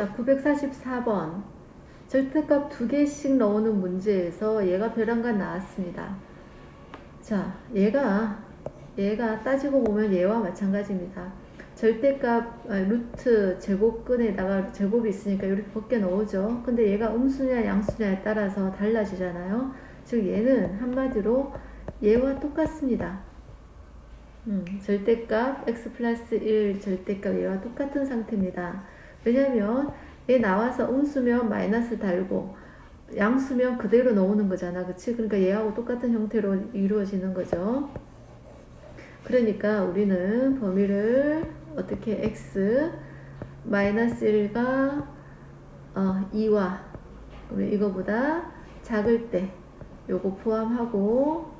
자, 944번. 절대값 두 개씩 넣는 문제에서 얘가 별한간 나왔습니다. 자, 얘가, 얘가 따지고 보면 얘와 마찬가지입니다. 절대값 아, 루트 제곱근에다가 제곱이 있으니까 이렇게 벗겨 넣으죠. 근데 얘가 음수냐 양수냐에 따라서 달라지잖아요. 즉 얘는 한마디로 얘와 똑같습니다. 음, 절대값 x 플러스 1 절대값 얘와 똑같은 상태입니다. 왜냐면 얘 나와서 음수면 마이너스 달고 양수면 그대로 넣는 거잖아. 그치? 그러니까 얘하고 똑같은 형태로 이루어지는 거죠. 그러니까 우리는 범위를 어떻게 x 마이너스 1가 어, 2와 이거보다 작을 때 요거 포함하고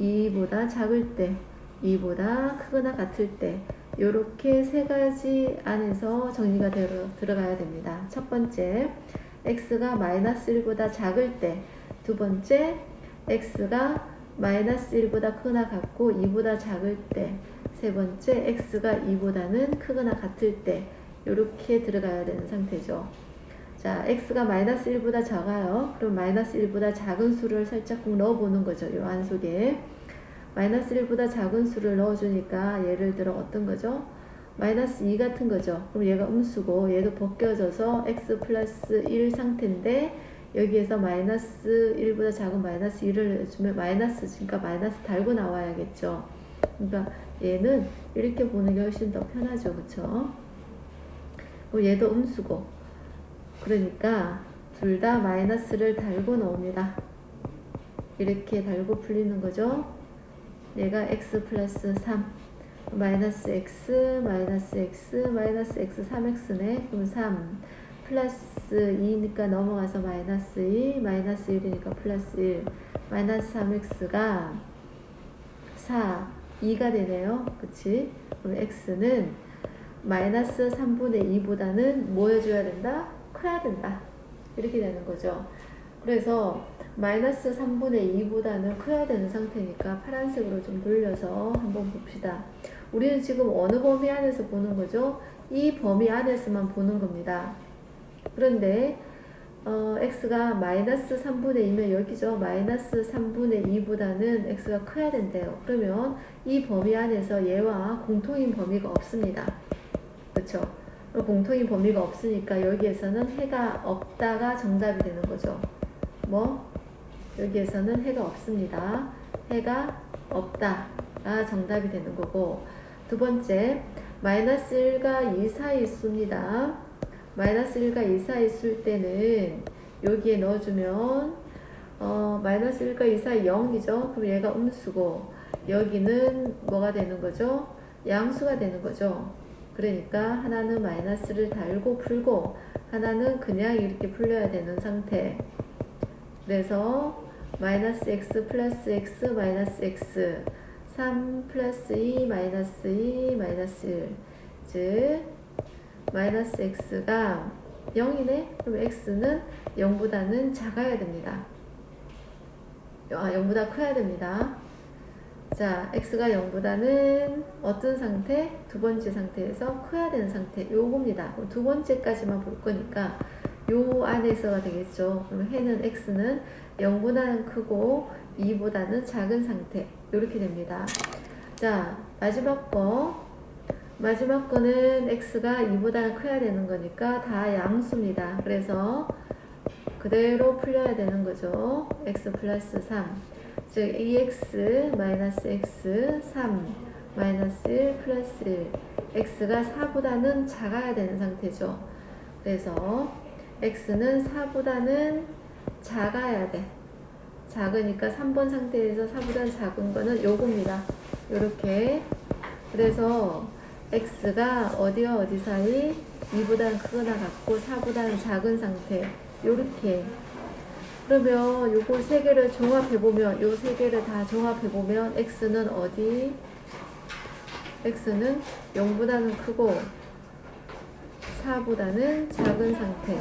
2보다 작을 때 2보다 크거나 같을 때 이렇게 세 가지 안에서 정리가 들어, 들어가야 됩니다. 첫 번째, x가 마이너스 1보다 작을 때, 두 번째, x가 마이너스 1보다 크거나 같고 2보다 작을 때, 세 번째, x가 2보다는 크거나 같을 때, 이렇게 들어가야 되는 상태죠. 자, x가 마이너스 1보다 작아요. 그럼 마이너스 1보다 작은 수를 살짝 꼭 넣어보는 거죠. 이안 속에. 마이너스 1보다 작은 수를 넣어주니까 예를 들어 어떤 거죠? 마이너스 2 같은 거죠. 그럼 얘가 음수고 얘도 벗겨져서 x 플러스 1 상태인데 여기에서 마이너스 1보다 작은 마이너스 2를 주면 마이너스 그러니까 마이너스 달고 나와야겠죠. 그러니까 얘는 이렇게 보는 게 훨씬 더 편하죠. 그쵸? 그럼 얘도 음수고 그러니까 둘 다 마이너스를 달고 나옵니다. 이렇게 달고 풀리는 거죠. 얘가 x 플러스 3 마이너스 x 마이너스 x 마이너스 x 3x네. 그럼 3 플러스 2니까 넘어가서 마이너스 2 마이너스 1이니까 플러스 1 마이너스 3x가 4 2가 되네요. 그치? 그럼 x는 마이너스 3분의 2보다는 뭐 해줘야 된다? 커야 된다. 이렇게 되는 거죠. 그래서 마이너스 3분의 2보다는 커야 되는 상태니까 파란색으로 좀 돌려서 한번 봅시다. 우리는 지금 어느 범위 안에서 보는 거죠? 이 범위 안에서만 보는 겁니다. 그런데 어, x가 마이너스 3분의 2면 여기죠. 마이너스 3분의 2보다는 x가 커야 된대요. 그러면 이 범위 안에서 얘와 공통인 범위가 없습니다. 그렇죠? 공통인 범위가 없으니까 여기에서는 해가 없다가 정답이 되는 거죠. 뭐 여기에서는 해가 없습니다. 해가 없다가 정답이 되는 거고 두 번째 마이너스 1과 2 사이 수입니다. 마이너스 1과 2 사이 수일 때는 여기에 넣어주면 어, 마이너스 1과 2 사이 0이죠. 그럼 얘가 음수고 여기는 뭐가 되는 거죠? 양수가 되는 거죠. 그러니까 하나는 마이너스를 달고 풀고 하나는 그냥 이렇게 풀려야 되는 상태. 그래서 마이너스 x 플러스 x 마이너스 x. 3 플러스 2 마이너스 2 마이너스 1 즉 마이너스 x가 0이네? 그럼 x는 0보다는 작아야 됩니다. 아 0보다 커야 됩니다. 자 x가 0보다는 어떤 상태? 두 번째 상태에서 커야 되는 상태 요겁니다. 두 번째까지만 볼 거니까 요 안에서가 되겠죠. 그럼 해는 x는 0보다는 크고 2보다는 작은 상태. 이렇게 됩니다. 자, 마지막 거. 마지막 거는 x가 2보다는 커야 되는 거니까 다 양수입니다. 그래서 그대로 풀려야 되는 거죠. x 플러스 3. 즉, ax 마이너스 x 3 마이너스 1 플러스 1. x가 4보다는 작아야 되는 상태죠. 그래서 x는 4보다는 작아야 돼. 작으니까 3번 상태에서 4보다 작은 거는 요겁니다. 요렇게. 그래서 x가 어디와 어디 사이 2보다는 크거나 같고 4보다는 작은 상태. 요렇게. 그러면 요거 세 개를 종합해 보면 요 세 개를 다 종합해 보면 x는 어디? x는 0보다는 크고 4보다는 작은 상태.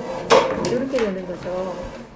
이렇게 되는 거죠.